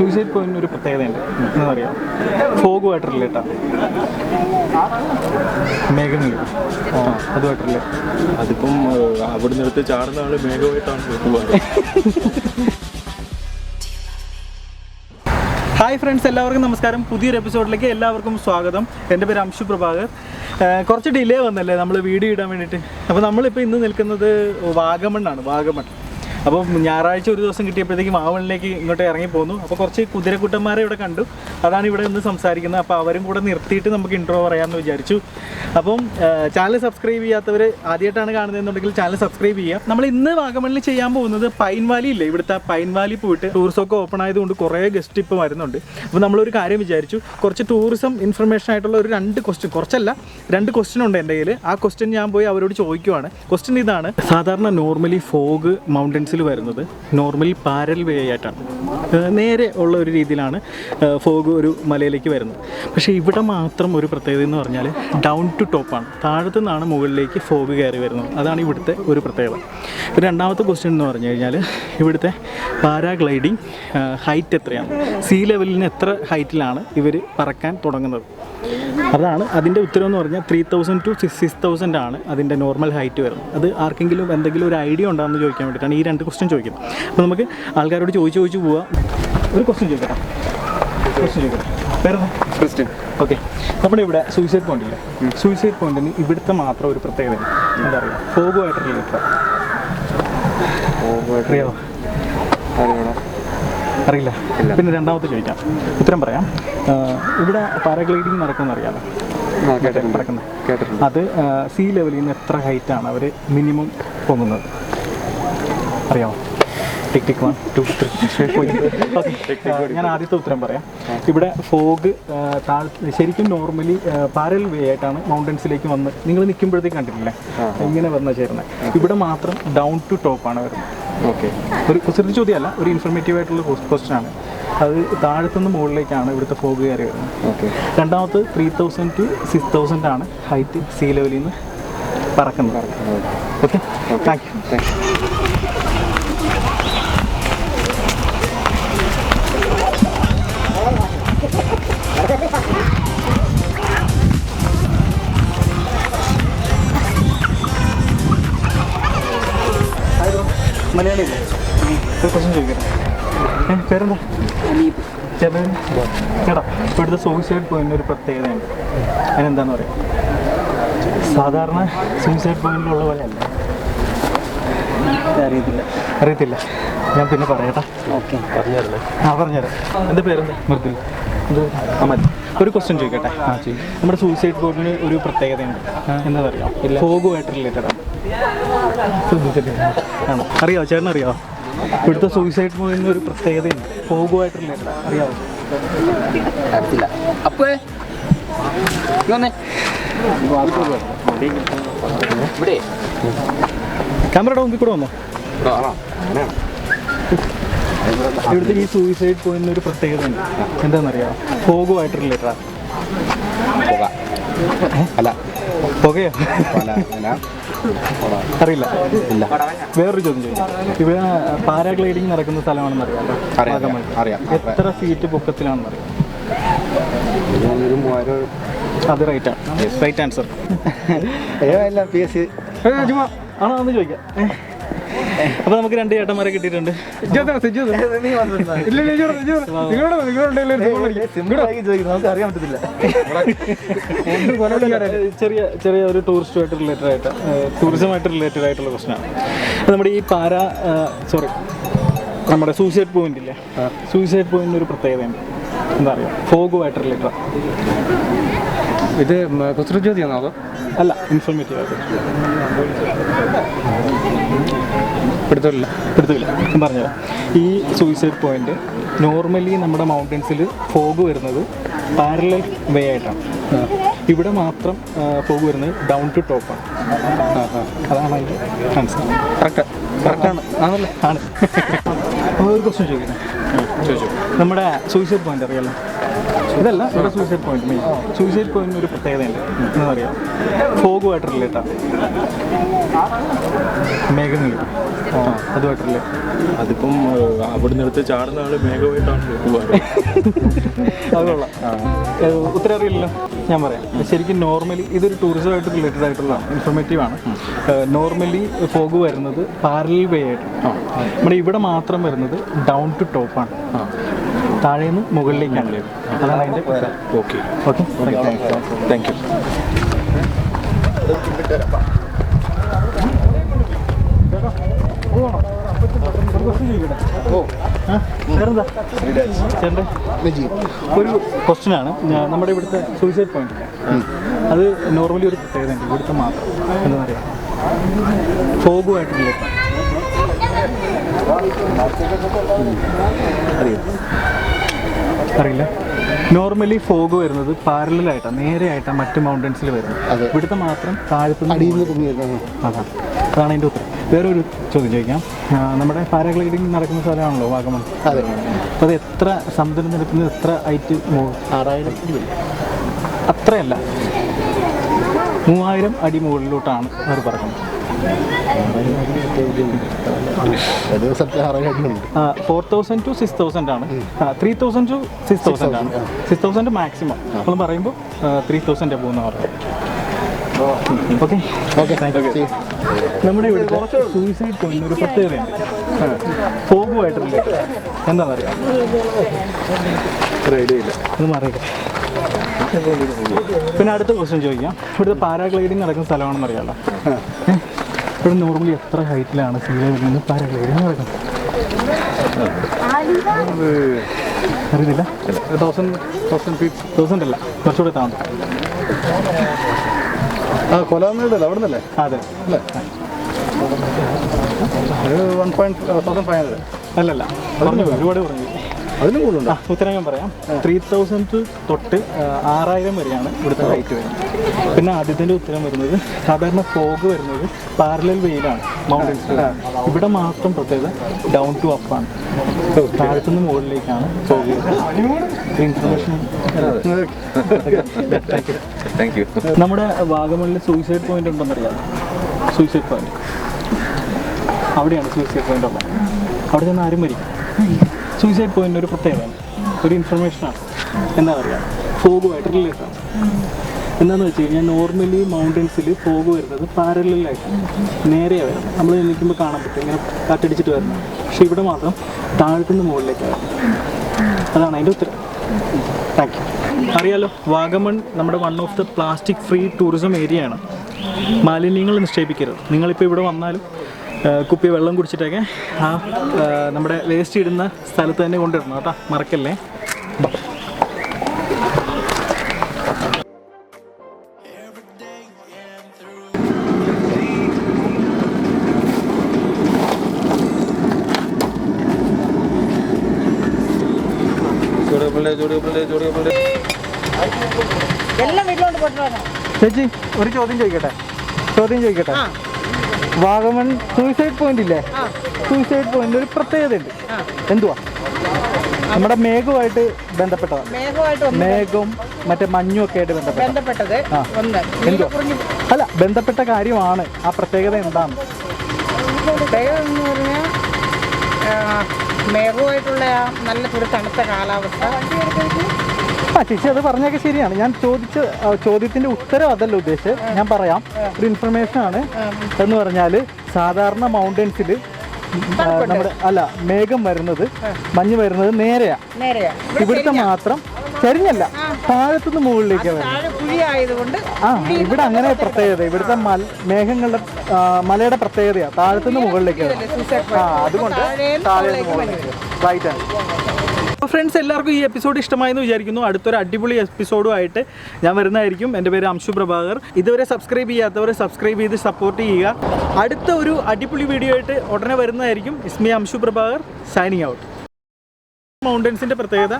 Suicide point ഒരു പ്രത്യേകതയുണ്ട്. എന്താ പറയുക ഫോഗുമായിട്ട് റിലേറ്റാണ് മേഘങ്ങൾ ആ അതുമായിട്ട് റിലേറ്റ് അതിപ്പം അവിടെ അവിടുന്ന് എടുത്ത് ചാടുന്ന ആൾ മേഘമായിട്ടാണ് ഹായ് ഫ്രണ്ട്സ് എല്ലാവർക്കും നമസ്കാരം. പുതിയൊരു എപ്പിസോഡിലേക്ക് എല്ലാവർക്കും സ്വാഗതം. എന്റെ പേര് അംശു പ്രഭാകർ. കുറച്ച് ഡിലേ വന്നല്ലേ നമ്മൾ വീഡിയോ ഇടാൻ വേണ്ടിയിട്ട്. അപ്പോൾ നമ്മളിപ്പോൾ ഇന്ന് നിൽക്കുന്നത് വാഗമണ്ണാണ്. വാഗമൺ. അപ്പോൾ ഞായറാഴ്ച ഒരു ദിവസം കിട്ടിയപ്പോഴത്തേക്കും മാവണിലേക്ക് ഇങ്ങോട്ട് ഇറങ്ങി പോന്നു. അപ്പോൾ കുറച്ച് കുതിരക്കുട്ടന്മാരെ ഇവിടെ കണ്ടു. അതാണ് ഇവിടെ നിന്ന് സംസാരിക്കുന്നത്. അപ്പോൾ അവരും കൂടെ നിർത്തിയിട്ട് നമുക്ക് ഇൻട്രോ പറയാമെന്ന് വിചാരിച്ചു. അപ്പം ചാനൽ സബ്സ്ക്രൈബ് ചെയ്യാത്തവർ ആദ്യമായിട്ടാണ് കാണുന്നതെന്നുണ്ടെങ്കിൽ ചാനൽ സബ്സ്ക്രൈബ് ചെയ്യുക. നമ്മൾ ഇന്ന് വാഗമണിൽ ചെയ്യാൻ പോകുന്നത് പൈൻ വാലി ഇല്ലേ? ഇവിടുത്തെ പൈൻ വാലി പോയിട്ട് ടൂറിസം ഒക്കെ ഓപ്പൺ ആയതുകൊണ്ട് കുറേ ഗസ്റ്റ് ഇപ്പോൾ വരുന്നുണ്ട്. അപ്പോൾ നമ്മളൊരു കാര്യം വിചാരിച്ചു. കുറച്ച് ടൂറിസം ഇൻഫർമേഷൻ ആയിട്ടുള്ള ഒരു രണ്ട് ക്വസ്റ്റ്യൻ കുറച്ചല്ല രണ്ട് ക്വസ്റ്റ്യൻ ഉണ്ട് എന്റെ കയ്യിൽ ആ ക്വസ്റ്റ്യൻ ഞാൻ പോയി അവരോട് ചോദിക്കുവാണ്. ക്വസ്റ്റ്യൻ ഇതാണ് സാധാരണ നോർമലി ഫോഗ് മൗണ്ടൻസിൽ വരുന്നത് നോർമലി പാരൽ വേ ആയിട്ടാണ്. നേരെ ഉള്ള ഒരു രീതിയിലാണ് ഫോഗ് ഒരു മലയിലേക്ക് വരുന്നത്. പക്ഷേ ഇവിടെ മാത്രം ഒരു പ്രത്യേകത എന്ന് പറഞ്ഞാൽ ഡൗൺ ടു ടോപ്പാണ് താഴത്തു നിന്നാണ് മുകളിലേക്ക് ഫോഗ് കയറി വരുന്നത്. അതാണ് ഇവിടുത്തെ ഒരു പ്രത്യേകത. രണ്ടാമത്തെ ക്വസ്റ്റ്യൻ എന്ന് പറഞ്ഞു കഴിഞ്ഞാൽ ഇവിടുത്തെ പാരാഗ്ലൈഡിങ് ഹൈറ്റ് എത്രയാണ്? സീ ലെവലിന് എത്ര ഹൈറ്റിലാണ് ഇവർ പറക്കാൻ തുടങ്ങുന്നത്? അതാണ് അതിന്റെ ഉത്തരം എന്ന് പറഞ്ഞാൽ three thousand to six six thousand ആണ് അതിന്റെ നോർമൽ ഹൈറ്റ് വരുന്നത്. അത് ആർക്കെങ്കിലും എന്തെങ്കിലും ഒരു ഐഡിയ ഉണ്ടാകുമെന്ന് ചോദിക്കാൻ വേണ്ടിയിട്ടാണ് ഈ രണ്ട് ക്വസ്റ്റ്യൻ ചോദിക്കുന്നത്. അപ്പോൾ നമുക്ക് ആൾക്കാരോട് ചോദിച്ച് ചോദിച്ച് പോവാം. ഒരു ക്വസ്റ്റ്യൻ ചോദിക്കാം ക്വസ്റ്റ്യൻ ചോദിക്കാം വേറെ ക്രിസ്ത്യൻ. ഓക്കെ നമ്മുടെ ഇവിടെ സൂയിസൈഡ് പോയിന്റ് ഇല്ലേ? സൂയിസൈഡ് പോയിന്റിന് ഇവിടുത്തെ മാത്രം ഒരു പ്രത്യേകത എന്താ പറയുക? ഫോഗുമായിട്ട് റിലേറ്റഡ് അറിയാമോ അറിയില്ല. പിന്നെ രണ്ടാമത്തെ ചോദിക്കാം. ഉത്തരം പറയാം. ഇവിടെ പാരാഗ്ലൈഡിങ് നടക്കുമെന്ന് അറിയാമോ നടക്കുന്നത് അത് സീ ലെവലിൽ നിന്ന് എത്ര ഹൈറ്റ് ആണ് അവർ മിനിമം പൊങ്ങുന്നത് അറിയാമോ? Tick tick one two three ഞാൻ ആദ്യത്തെ ഉത്തരം പറയാം. ഇവിടെ ഫോഗ് ശരിക്കും നോർമലി പാരൽ വേ ആയിട്ടാണ് മൗണ്ടൻസിലേക്ക് വന്ന്. നിങ്ങൾ നിൽക്കുമ്പോഴത്തേക്ക് കണ്ടിട്ടില്ലേ? ഇങ്ങനെ വന്ന ചേരുന്നത്. ഇവിടെ മാത്രം ഡൗൺ ടു ടോപ്പാണ് വരുന്നത്. ഓക്കെ. ഒരു കുസൃതി ചോദ്യമല്ല ഒരു ഇൻഫർമേറ്റീവ് ആയിട്ടുള്ള ക്വസ്റ്റ്യൻ ആണ്. അത് താഴത്തുനിന്ന് മുകളിലേക്കാണ് ഇവിടുത്തെ ഫോഗ് കയറി വരുന്നത്. ഓക്കെ. രണ്ടാമത് three thousand to six thousand ആണ് ഹൈറ്റ് സീ ലെവലിൽ നിന്ന് പറക്കുന്നത്. ഓക്കെ. താങ്ക് യു മലയാളി പേരെന്താ? ചേട്ടൻ ചേട്ടാ ഇവിടുത്തെ സൂയിസൈഡ് പോയിന്റിന് ഒരു പ്രത്യേകതയുണ്ട്. അതിനെന്താന്ന് പറയാം? സാധാരണ സൂയിസൈഡ് പോയിന്റിലുള്ള പോലെ അല്ല. അറിയത്തില്ല. അറിയത്തില്ല. ഞാൻ പിന്നെ പറയട്ടാ. ഓക്കെ. പറഞ്ഞുതരല്ലേ ആ പറഞ്ഞുതരാം. എന്റെ പേരെന്താ? മൃദുൽ. അമൽ. ഒരു ക്വസ്റ്റ്യൻ ചോദിക്കട്ടെ? ആ ചെയ്യും നമ്മുടെ സൂയിസൈഡ് ബോർഡിന് ഒരു പ്രത്യേകതയുണ്ട്. എന്താ പറയുക? ഫോഗുമായിട്ട് റിലേറ്റഡ് ആണ്. ആണോ. അറിയാമോ ചേട്ടൻ അറിയാമോ ഇവിടുത്തെ സൂയിസൈഡ് പോയിന്റിന് ഒരു പ്രത്യേകതയുണ്ട്. പോകുമായിട്ടില്ല അറിയാമോ അറിയത്തില്ല. അപ്പേ ഇവിടെ. ക്യാമറയുടെ മുമ്പിൽ കൂടെ വന്നോ? ഇവിടുത്തെ ഈ സൂയിസൈഡ് പോയിന്റ് ഒരു പ്രത്യേകത ഉണ്ട് എന്താണെന്നറിയാം ഫോഗുമായിട്ട് റിലേറ്റഡ് ആണ് പോക. അല്ല പുകയോ അറിയില്ല. ഇല്ല. വേറൊരു ചോദ്യം ചോദിക്കാം. ഇവിടെ പാരാഗ്ലൈഡിങ് നടക്കുന്ന സ്ഥലമാണെന്ന് അറിയാം. അറിയാം. എത്ര ഫീറ്റ് പൊക്കത്തിലാണെന്ന് അറിയാം? അത് റൈറ്റ് ആണ് റൈറ്റ് ആൻസർ അല്ല പി എസ് സി ആണോ ചോദിക്കാം. അപ്പൊ നമുക്ക് രണ്ട് ചേട്ടന്മാരെ കിട്ടിയിട്ടുണ്ട്. ചെറിയ ചെറിയ ഒരു ടൂറിസ്റ്റുമായിട്ട് റിലേറ്റഡ് ആയിട്ട് ടൂറിസമായിട്ട് റിലേറ്റഡ് ആയിട്ടുള്ള പ്രശ്നമാണ് നമ്മുടെ ഈ പാര സോറി നമ്മുടെ സൂയിസൈഡ് പോയിന്റ് ഇല്ലേ? സൂയിസൈഡ് പോയിന്റിന് ഒരു പ്രത്യേകതയുണ്ട്. എന്താ പറയുക ഫോഗുമായിട്ട് റിലേറ്റഡ് ഇത് കുസൃജ്യോതി ചോദ്യമാണോ അതോ? അല്ല ഇൻഫോർമേറ്റീവ് എടുത്തില്ല ഞാൻ ഈ സൂയിസൈഡ് പോയിന്റ് നോർമലി നമ്മുടെ മൗണ്ടൻസിൽ ഫോഗ് വരുന്നത് പാരലൽ വേ ആയിട്ടാണ്. ഇവിടെ മാത്രം ഫോഗ് വരുന്നത് ഡൗൺ ടു ടോപ്പാണ് അതാണ് അതിന്റെ ആൻസർ കറക്റ്റ് കറക്റ്റാണ് ആണല്ലേ? ആണ്. ഒരു ക്വസ്റ്റ്യൻ ചോദിക്കുന്നത് നമ്മുടെ സൂയിസൈഡ് പോയിന്റ് അറിയാലോ? ഇതല്ല ഇവിടെ സൂയിസൈഡ് പോയിന്റ് മെയിൻ സൂയിസൈഡ് പോയിന്റിന് ഒരു പ്രത്യേകതയുണ്ട്. എന്താ ഫോഗ് ഫോഗുമായിട്ട് റിലേറ്റാണ് മേഘങ്ങൾ. ആ അതുമായിട്ട് റിലേറ്റ് അതിപ്പം അവിടുന്ന് എടുത്ത് ചാടുന്ന ആൾ മേഘമായിട്ടാണ് പോവാറ് അത് കൊള്ളാം ഏഹ് ഉത്തരം അറിയില്ലല്ലോ ഞാൻ പറയാം ശരിക്കും നോർമലി ഇതൊരു ടൂറിസമായിട്ട് റിലേറ്റഡ് ആയിട്ടുള്ള ഇൻഫോർമേറ്റീവ് ആണ് നോർമലി ഫോഗ് വരുന്നത് പാരലൽ വേ ആയിട്ട് നമ്മുടെ ഇവിടെ മാത്രം വരുന്നത് ഡൗൺ ടു ടോപ്പാണ് താഴെ നിന്ന് മുകളിലേക്കാണ് അതാണ് അതിന്റെ ഓക്കെ ഓക്കെ താങ്ക് യു ഒരു ക്വസ്റ്റ്യൻ ആണ്. നമ്മുടെ ഇവിടുത്തെ സൂയിസൈഡ് പോയിന്റ് അത് നോർമലി ഒരു പ്രത്യേകതയുണ്ട് ഇവിടുത്തെ മാത്രം. എന്താ പറയുക ഫോഗുമായിട്ട് റിലേറ്റ് അറിയില്ല. നോർമലി ഫോഗ് വരുന്നത് പാരലായിട്ടാണ് നേരെയായിട്ടാണ് മറ്റ് മൗണ്ടൻസിൽ വരുന്നത്. ഇവിടുത്തെ മാത്രം താഴത്തുനിന്ന് അതാണ് അതാണ് അതിന്റെ ഉത്തരം. വേറൊരു ചോദ്യം ചോദിക്കാം. നമ്മുടെ പാരാഗ്ലൈഡിങ് നടക്കുന്ന സ്ഥലമാണല്ലോ വാഗമൺ. അതെ. അപ്പോൾ അത് എത്ര സമുദ്രനിരപ്പിൽ നിന്ന് എത്ര ഹൈറ്റ് ആറായിരം അത്രയല്ല. മൂവായിരം അടി മുകളിലോട്ടാണ് അവർ പറയുന്നത് four thousand to six thousand ആണ്. Three thousand to six thousand ആണ്. സിക്സ് തൗസൻഡ് മാക്സിമം നമ്മൾ പറയുമ്പോൾ ത്രീ തൗസൻഡ് പോകുന്ന പറയുന്നത് ഓക്കെ ഓക്കെ നമ്മുടെ ഇവിടുത്തെ സൂയിസൈഡ് പോയിന്റ് ഒരു പ്രത്യേകതയുണ്ട് ഫോഗുമായിട്ട് റിലേറ്റഡ് എന്താണെന്ന് അറിയാം അത് മാറിയിട്ട്. പിന്നെ അടുത്ത ക്വസ്റ്റ്യൻ ചോദിക്കാം. ഇവിടുത്തെ പാരാഗ്ലൈഡിങ് നടക്കുന്ന സ്ഥലമാണെന്ന് അറിയാമല്ലോ? ഇവിടെ നോർമലി എത്ര ഹൈറ്റിലാണ് സീ ലെവലിൽ പാരാഗ്ലൈഡിങ് നടക്കുന്നത്? അറിയുന്നില്ല തൗസൻഡ് തൗസൻഡ് ഫീറ്റ് തൗസൻഡ് അല്ല. കുറച്ചുകൂടെ താഴ്ന്നു ആ കൊലാമയുടെ അവിടെ നിന്നല്ലേ അതെ. അല്ലേ? ഒരു one point thousand five hundred അല്ലല്ല. പറഞ്ഞു പോയി, ഒരുപാട് പറഞ്ഞു. അതിനും കൂടുതലുണ്ടോ? ഉത്തരം ഞാൻ പറയാം. ത്രീ തൗസൻഡ് തൊട്ട് ആറായിരം വരെയാണ് ഇവിടുത്തെ റേറ്റ് വരുന്നത്. പിന്നെ ആദ്യത്തിന്റെ ഉത്തരം വരുന്നത് സാധാരണ ഫോഗ് വരുന്നത് പാരലൽ വെയിലാണ് മൗണ്ടൻസ് ഇവിടെ മാത്രം പ്രത്യേകത ഡൗൺ ടു അപ്പാണ് താഴത്തുനിന്ന് മുകളിലേക്കാണ് ഫോഗ് ഇൻഫർമേഷൻ താങ്ക് യു നമ്മുടെ വാഗമണിൽ സൂയിസൈഡ് പോയിന്റ് ഉണ്ടെന്നറിയാം. സൂയിസൈഡ് പോയിന്റ് അവിടെയാണ് സൂയിസൈഡ് പോയിന്റ് ഉള്ളത്. അവിടെ ചെന്ന് ആരും മരിക്കും. സൂയിസൈഡ് പോയിന്റ് ഒരു പ്രത്യേകതയാണ്. ഒരു ഇൻഫർമേഷനാണ് എന്താ പറയുക ഫോഗുമായിട്ട് റിലേറ്റ് ആണ്. എന്താണെന്ന് വെച്ച് കഴിഞ്ഞാൽ നോർമലി മൗണ്ടൻസിൽ ഫോഗ് വരുന്നത് പാരലായിട്ട് നേരെയാണ് വരുന്നത് നമ്മൾ നിൽക്കുമ്പോൾ കാണാൻ പറ്റും. ഇങ്ങനെ കാറ്റടിച്ചിട്ട് വരുന്നത് പക്ഷെ ഇവിടെ മാത്രം താഴ്ത്തുന്ന മുകളിലേക്കാണ് അതാണ് അതിന്റെ ഉത്തരം. താങ്ക് യു അറിയാലോ വാഗമൺ നമ്മുടെ one of the plastic free tourism ഏരിയയാണ് മാലിന്യങ്ങൾ നിക്ഷേപിക്കരുത്. നിങ്ങളിപ്പോൾ ഇവിടെ വന്നാലും കുപ്പി വെള്ളം കുടിച്ചിട്ടൊക്കെ ആ നമ്മുടെ വേസ്റ്റ് ഇടുന്ന സ്ഥലത്ത് തന്നെ കൊണ്ടിടണം കേട്ടോ മറക്കല്ലേ? ചേച്ചി ഒരു ചോദ്യം ചോദിക്കട്ടെ? ചോദ്യം ചോദിക്കട്ടെ? വാഗമൺ സൂയിസൈഡ് പോയിന്റ് ഇല്ലേ? സൂയിസൈഡ് പോയിന്റ് ഒരു പ്രത്യേകത ഉണ്ട് എന്തുവാ? നമ്മുടെ മേഘവുമായിട്ട് ബന്ധപ്പെട്ടതാണ് മേഘവും മറ്റേ മഞ്ഞും ഒക്കെ ആയിട്ട് ബന്ധപ്പെട്ട ബന്ധപ്പെട്ടത് എന്തുവാ? അല്ല ബന്ധപ്പെട്ട കാര്യമാണ് ആ പ്രത്യേകത എന്താണ്? പ്രത്യേകം എന്ന് പറഞ്ഞാൽ മേഘമായിട്ടുള്ള ആ നല്ല ഒരു തണുത്ത കാലാവസ്ഥ. ആ ചേച്ചി അത് പറഞ്ഞൊക്കെ ശരിയാണ്. ഞാൻ ചോദിച്ച ചോദ്യത്തിന്റെ ഉത്തരം അതല്ല ഉദ്ദേശിച്ചത്. ഞാൻ പറയാം. ഒരു ഇൻഫർമേഷൻ ആണ്. എന്ന് പറഞ്ഞാൽ സാധാരണ മൗണ്ടൻസിൽ നമ്മുടെ അല്ല മേഘം വരുന്നത് മഞ്ഞ് വരുന്നത് നേരെയാ. ഇവിടുത്തെ മാത്രം ചരിഞ്ഞല്ല. താഴത്തുനിന്ന് മുകളിലേക്ക് വരുന്നത്. ആ ഇവിടെ അങ്ങനെ പ്രത്യേകത ഇവിടുത്തെ മേഘങ്ങളുടെ മലയുടെ പ്രത്യേകതയാണ് താഴത്തുനിന്ന് മുകളിലേക്ക് ആ അതുകൊണ്ട് താഴെ റൈറ്റ് അപ്പോൾ ഫ്രണ്ട്സ് എല്ലാവർക്കും ഈ എപ്പിസോഡ് ഇഷ്ടമായെന്ന് വിചാരിക്കുന്നു. അടുത്തൊരു അടിപൊളി എപ്പിസോഡുമായിട്ട് ഞാൻ വരുന്നതായിരിക്കും. എന്റെ പേര് അംശു പ്രഭാകർ. ഇതുവരെ സബ്സ്ക്രൈബ് ചെയ്യാത്തവർ സബ്സ്ക്രൈബ് ചെയ്ത് സപ്പോർട്ട് ചെയ്യുക. അടുത്ത ഒരു അടിപൊളി വീഡിയോ ആയിട്ട് ഉടനെ വരുന്നതായിരിക്കും. ഇസ്മി അംശു പ്രഭാകർ സൈനിങ് ഔട്ട് മൗണ്ടൻസിന്റെ പ്രത്യേകത.